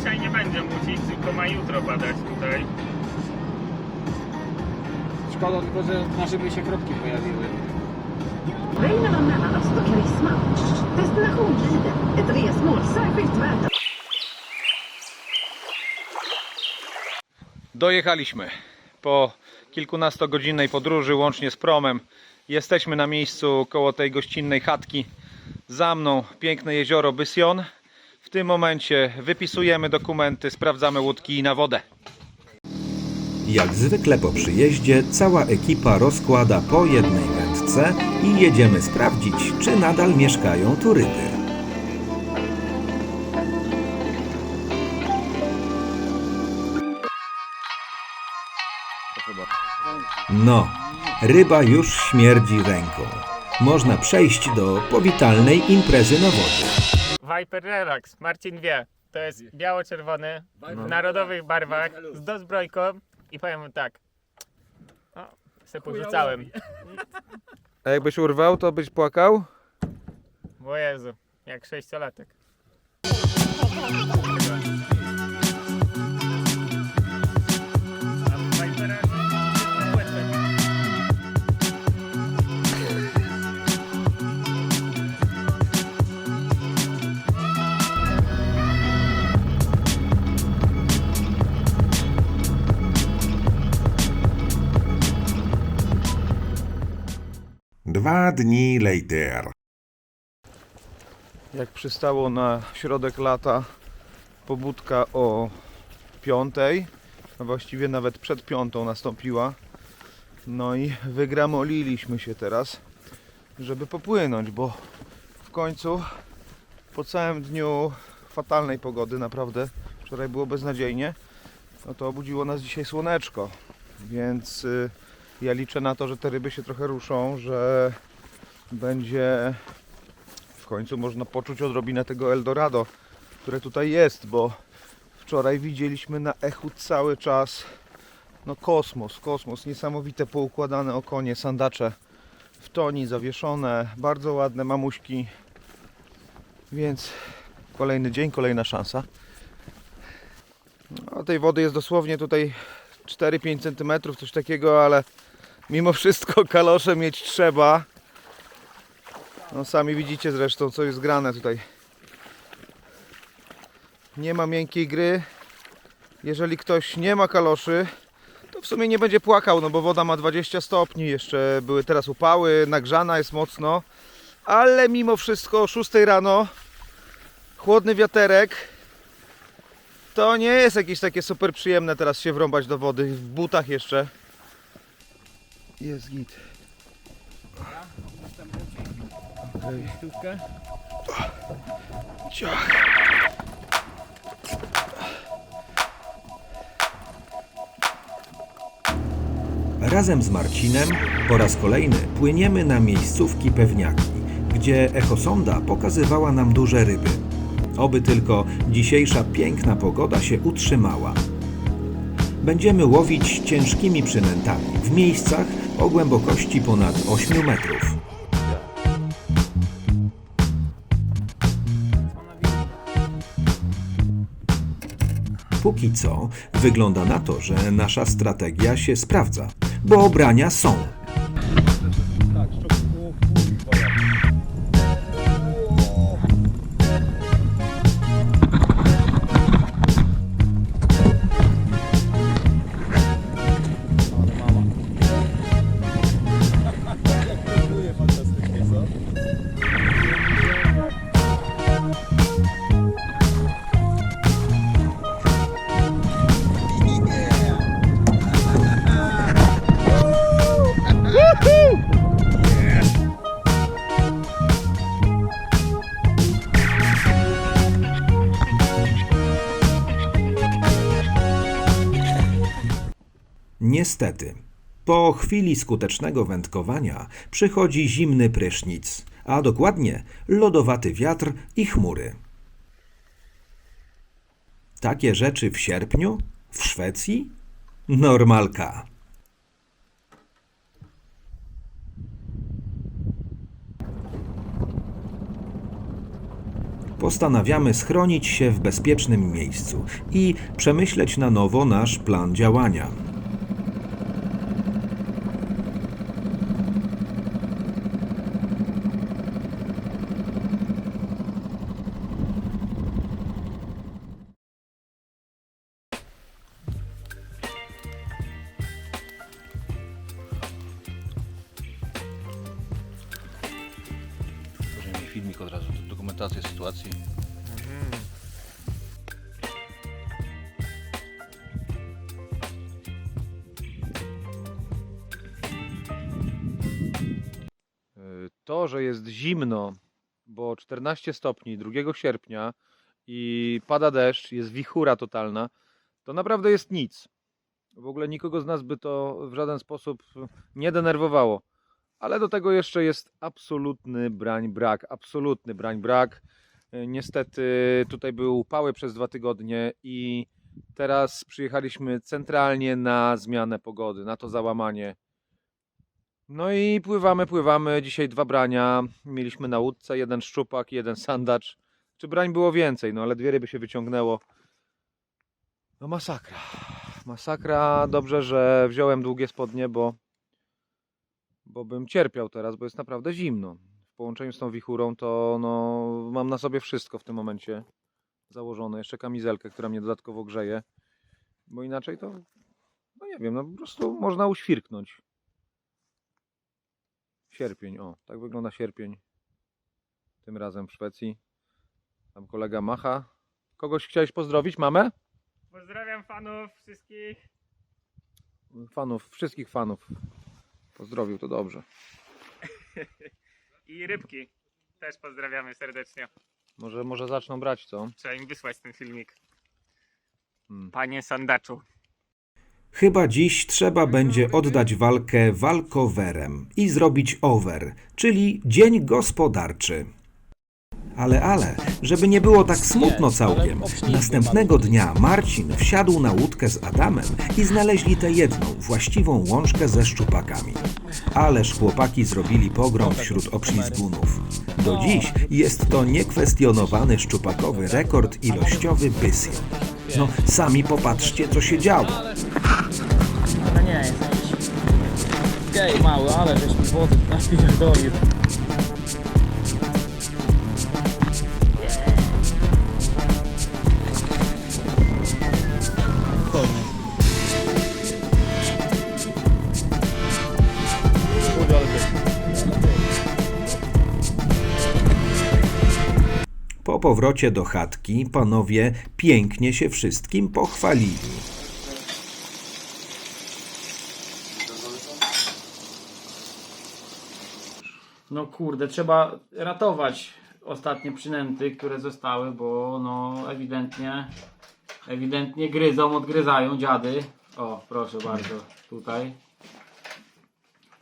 dzisiaj nie będzie musić, tylko ma jutro padać tutaj. Szkoda tylko, że na żeby się kropki pojawiły. Mellanöst och karisma. Destination given. Ett resmål särskilt värt att Dojechaliśmy po kilkunastogodzinnej podróży łącznie z promem. Jesteśmy na miejscu koło tej gościnnej chatki. Za mną piękne jezioro Bysion. W tym momencie wypisujemy dokumenty, sprawdzamy łódki na wodę. Jak zwykle po przyjeździe cała ekipa rozkłada po jednej wędce i jedziemy sprawdzić, czy nadal mieszkają tu ryby. No, ryba już śmierdzi ręką. Można przejść do powitalnej imprezy na wodzie. Viper Relax, Marcin wie. To jest biało-czerwony, w narodowych barwach, z dozbrojką i powiem mu tak. O, se porzucałem. A jakbyś urwał, to byś płakał? Bo Jezu, jak sześciolatek. Dwa dni later. Jak przystało na środek lata pobudka o piątej, a właściwie nawet przed piątą nastąpiła. No i wygramoliliśmy się teraz, żeby popłynąć, bo w końcu po całym dniu fatalnej pogody, naprawdę wczoraj było beznadziejnie, no to obudziło nas dzisiaj słoneczko, więc y, ja liczę na to, że te ryby się trochę ruszą, że będzie w końcu można poczuć odrobinę tego Eldorado, które tutaj jest, bo wczoraj widzieliśmy na echu cały czas no kosmos, kosmos, niesamowite poukładane okonie, sandacze w toni zawieszone, bardzo ładne mamuśki, więc kolejny dzień, kolejna szansa. No, tej wody jest dosłownie tutaj 4-5 cm, coś takiego, ale mimo wszystko kalosze mieć trzeba. No sami widzicie zresztą co jest grane tutaj. Nie ma miękkiej gry. Jeżeli ktoś nie ma kaloszy, to w sumie nie będzie płakał, no bo woda ma 20 stopni, jeszcze były teraz upały, nagrzana jest mocno. Ale mimo wszystko o 6 rano chłodny wiaterek to nie jest jakieś takie super przyjemne teraz się wrąbać do wody w butach jeszcze. Jest git. Okej. Ciach. Razem z Marcinem po raz kolejny płyniemy na miejscówki pewniaki, gdzie echosonda pokazywała nam duże ryby. Oby tylko dzisiejsza piękna pogoda się utrzymała. Będziemy łowić ciężkimi przynętami w miejscach o głębokości ponad 8 metrów. Póki co wygląda na to, że nasza strategia się sprawdza, bo obrania są. Niestety, po chwili skutecznego wędkowania przychodzi zimny prysznic, a dokładnie lodowaty wiatr i chmury. Takie rzeczy w sierpniu? W Szwecji? Normalka. Po postanawiamy schronić się w bezpiecznym miejscu i przemyśleć na nowo nasz plan działania. Dokumentację sytuacji. Y, To, że jest zimno, bo 14 stopni 2 sierpnia i pada deszcz, jest wichura totalna, to naprawdę jest nic. W ogóle nikogo z nas by to w żaden sposób nie denerwowało. Ale do tego jeszcze jest absolutny brań brak, absolutny brań brak. Y, Niestety tutaj były upały przez dwa tygodnie i teraz przyjechaliśmy centralnie na zmianę pogody, na to załamanie. No i pływamy, pływamy. Dzisiaj dwa brania. Mieliśmy na łódce jeden szczupak, jeden sandacz. Czy brań było więcej, no ale dwie ryby się wyciągnęło. No masakra. Masakra. Dobrze, że wziąłem długie spodnie, bo, bo bym cierpiał teraz, bo jest naprawdę zimno. W połączeniu z tą wichurą to no, mam na sobie wszystko w tym momencie założone. Jeszcze kamizelkę, która mnie dodatkowo grzeje. Bo inaczej to, no nie wiem, no po prostu można uświrknąć. Sierpień, o, tak wygląda sierpień. Tym razem w Szwecji. Tam kolega macha. Kogoś chciałeś pozdrowić? Mamę? Pozdrawiam fanów wszystkich. Fanów, wszystkich fanów. Pozdrowił, to dobrze. I rybki. Też pozdrawiamy serdecznie. Może, może zaczną brać, co? Trzeba im wysłać ten filmik. Hmm. Panie sandaczu. Chyba dziś trzeba będzie oddać walkę walkowerem i zrobić over, czyli dzień gospodarczy. Ale, ale, żeby nie było tak smutno całkiem, następnego dnia Marcin wsiadł na łódkę z Adamem i znaleźli tę jedną, właściwą łączkę ze szczupakami. Ależ chłopaki zrobili pogrom wśród obślizgunów. Do dziś jest to niekwestionowany szczupakowy rekord ilościowy Bysio. No, sami popatrzcie, co się działo. Ale nie, jest gej mały, ale żeś mi wody napierdolił. Powrocie do chatki panowie pięknie się wszystkim pochwalili. No kurde, trzeba ratować ostatnie przynęty, które zostały, bo no ewidentnie, ewidentnie gryzą, odgryzają dziady. O, proszę bardzo, tutaj.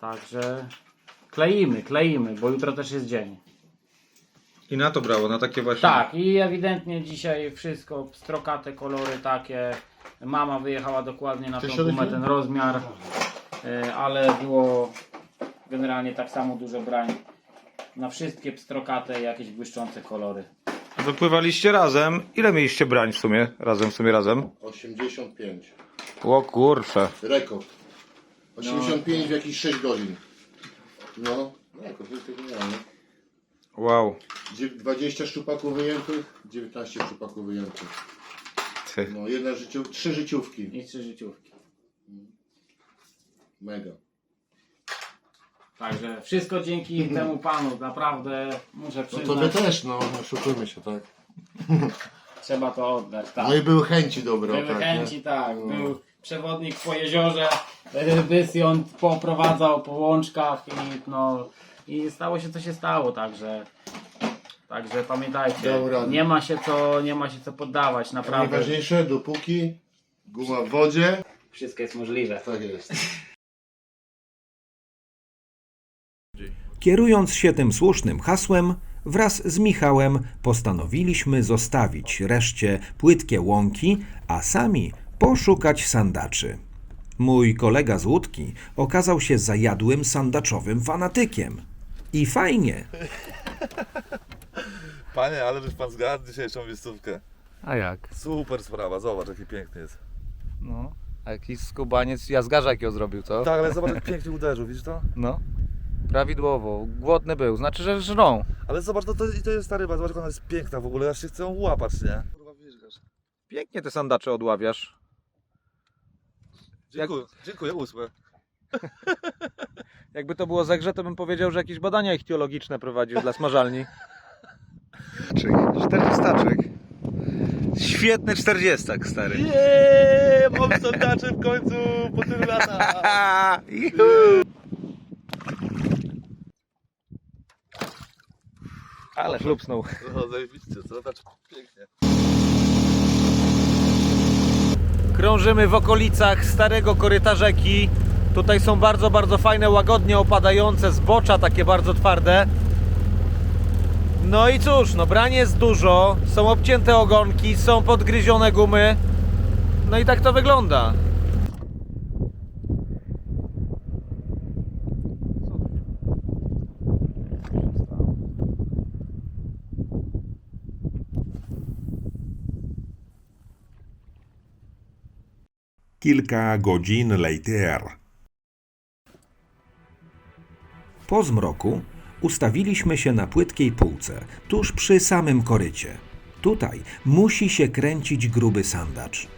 Także kleimy, kleimy, bo jutro też jest dzień. I na to brało, na takie właśnie. Tak, i ewidentnie dzisiaj wszystko, strokate kolory takie. Mama wyjechała dokładnie na tą gumę, ten rozmiar, e, ale było generalnie tak samo dużo brań. Na wszystkie pstrokate jakieś błyszczące kolory. Wypływaliście razem. Ile mieliście brań w sumie? Razem, w sumie razem? 85. O kurcze. Rekord. 85 w jakieś 6 godzin. No, rekord, jest tego miałem. Wow. Dziew- 20 szczupaków wyjętych, 19 szczupaków wyjętych. Ty. No, jedna życiu, trzy życiówki. I trzy życiówki. Mega. Także wszystko dzięki temu panu, naprawdę muszę No przyznać, tobie też, no, oszukujmy się, tak. trzeba to oddać. Tak. No i były chęci dobre. Były tak, nie? chęci, tak. No. Był przewodnik po jeziorze, Bysjon poprowadzał po łączkach i no i stało się co się stało, także także pamiętajcie, radę. nie ma się co, nie ma się co poddawać, naprawdę Najważniejsze, dopóki guma w wodzie, wszystko jest możliwe. tak jest. Kierując się tym słusznym hasłem, wraz z Michałem postanowiliśmy zostawić reszcie płytkie łąki, a sami poszukać sandaczy. Mój kolega z łódki okazał się zajadłym sandaczowym fanatykiem. I fajnie. Panie, ale już pan zgadł dzisiejszą miejscówkę. A jak? Super sprawa, zobacz jaki piękny jest. No. A jakiś skubaniec jazgarza jakiego zrobił, co? Tak, ale zobacz jak pięknie uderzył, widzisz to? No. Prawidłowo. Głodny był. Znaczy, że żrą. Ale zobacz, to, to, to jest ta ryba, zobacz jak ona jest piękna w ogóle, aż się chce ją łapać, nie? Kurwa, Pięknie te sandacze odławiasz. Dziękuję, dziękuję, ósme. Jakby to było za grze, to bym powiedział, że jakieś badania ichtiologiczne prowadzisz dla smażalni. 40. Świetny 40, stary. Jeee, mam sandacze w końcu po tylu latach. Ale chlupsnął. No, zajebiście, co? Zobacz, pięknie. Krążymy w okolicach starego koryta rzeki. Tutaj są bardzo, bardzo fajne, łagodnie opadające zbocza, takie bardzo twarde. No i cóż, no branie jest dużo, są obcięte ogonki, są podgryzione gumy. No i tak to wygląda. Kilka godzin later. Po zmroku ustawiliśmy się na płytkiej półce, tuż przy samym korycie. Tutaj musi się kręcić gruby sandacz.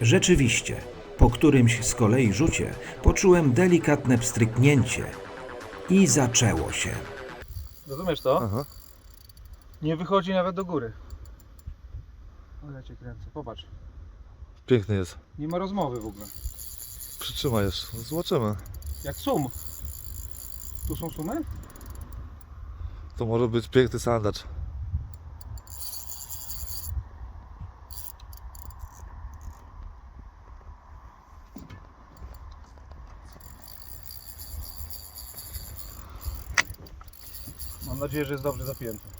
Rzeczywiście, po którymś z kolei rzucie poczułem delikatne pstryknięcie i zaczęło się. Rozumiesz to? Aha. Nie wychodzi nawet do góry. Ale ja cię kręcę, popatrz. Piękny jest. Nie ma rozmowy w ogóle. Przytrzymaj jeszcze, zobaczymy. Jak sum. Tu są sumy? To może być piękny sandacz. Mam nadzieję, że jest dobrze zapięty.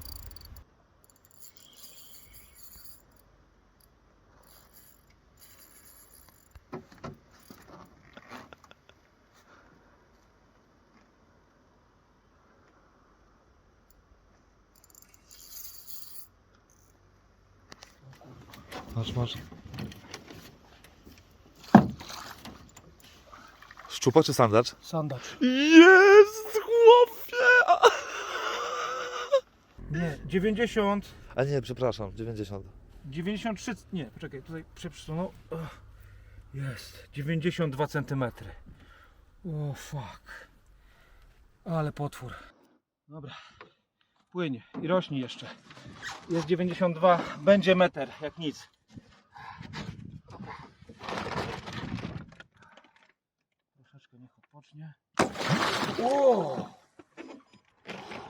Szczupa czy sandacz? Sandacz. Jest, chłopie! Nie, 90, A nie, przepraszam, 90. 93, nie, poczekaj, tutaj przeprzesunął. Ach, Jest, 92 cm. O fuck. Ale potwór. Dobra, płynie i rośnie jeszcze. Jest 92, będzie meter, jak nic. O,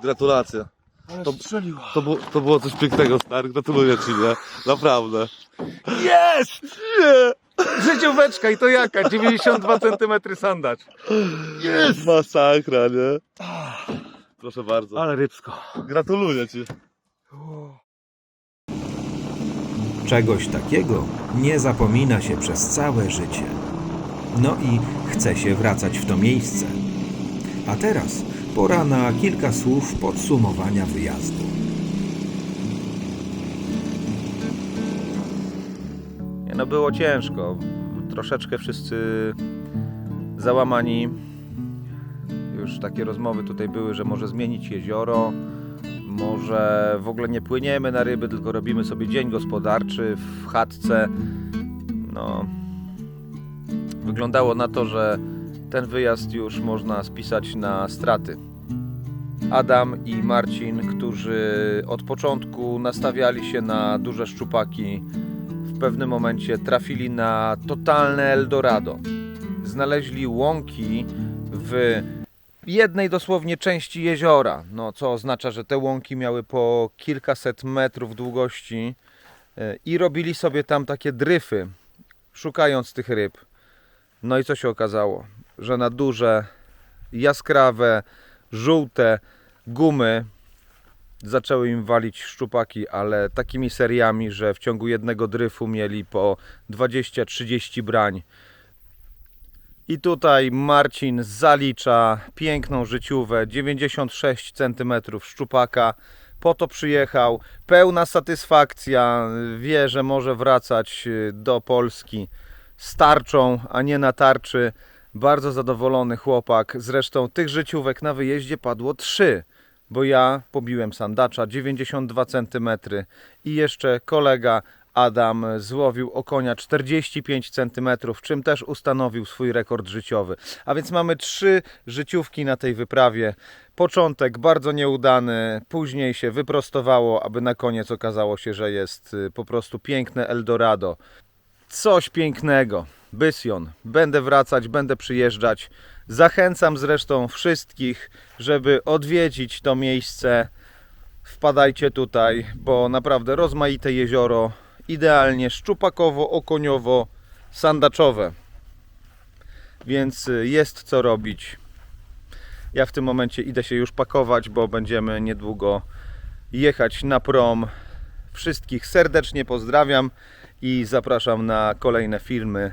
Gratulacje. ale To- strzeliła. To, bu- to było coś pięknego, stary. Gratuluję ci, nie? Naprawdę. Jest! Nie! Życióweczka i to jaka? 92 cm sandacz. Jest! Masakra, nie? Proszę bardzo. Ale rybsko. Gratuluję ci. Czegoś takiego nie zapomina się przez całe życie. No i chce się wracać w to miejsce. A teraz pora na kilka słów podsumowania wyjazdu. No było ciężko. Troszeczkę wszyscy załamani. Już takie rozmowy tutaj były, że może zmienić jezioro, może w ogóle nie płyniemy na ryby, tylko robimy sobie dzień gospodarczy w chatce. No, wyglądało na to, że ten wyjazd już można spisać na straty. Adam i Marcin, którzy od początku nastawiali się na duże szczupaki, w pewnym momencie trafili na totalne Eldorado. Znaleźli łąki w jednej dosłownie części jeziora, no, co oznacza, że te łąki miały po kilkaset metrów długości e, i robili sobie tam takie dryfy, szukając tych ryb. No i co się okazało? Że na duże, jaskrawe, żółte gumy zaczęły im walić szczupaki, ale takimi seriami, że w ciągu jednego dryfu mieli po 20-30 brań. I tutaj Marcin zalicza piękną życiówę 96 cm szczupaka. Po to przyjechał. Pełna satysfakcja. Wie, że może wracać y, do Polski z tarczą, a nie na tarczy. Bardzo zadowolony chłopak. Zresztą tych życiówek na wyjeździe padło trzy, bo ja pobiłem sandacza 92 cm i jeszcze kolega Adam złowił okonia 45 cm, czym też ustanowił swój rekord życiowy. A więc mamy trzy życiówki na tej wyprawie. Początek bardzo nieudany, później się wyprostowało, aby na koniec okazało się, że jest y, po prostu piękne Eldorado. Coś pięknego. Bysjon. Będę wracać, będę przyjeżdżać. Zachęcam zresztą wszystkich, żeby odwiedzić to miejsce. Wpadajcie tutaj, bo naprawdę rozmaite jezioro, idealnie szczupakowo, okoniowo, sandaczowe. Więc y, jest co robić. Ja w tym momencie idę się już pakować, bo będziemy niedługo jechać na prom. Wszystkich serdecznie pozdrawiam i zapraszam na kolejne filmy.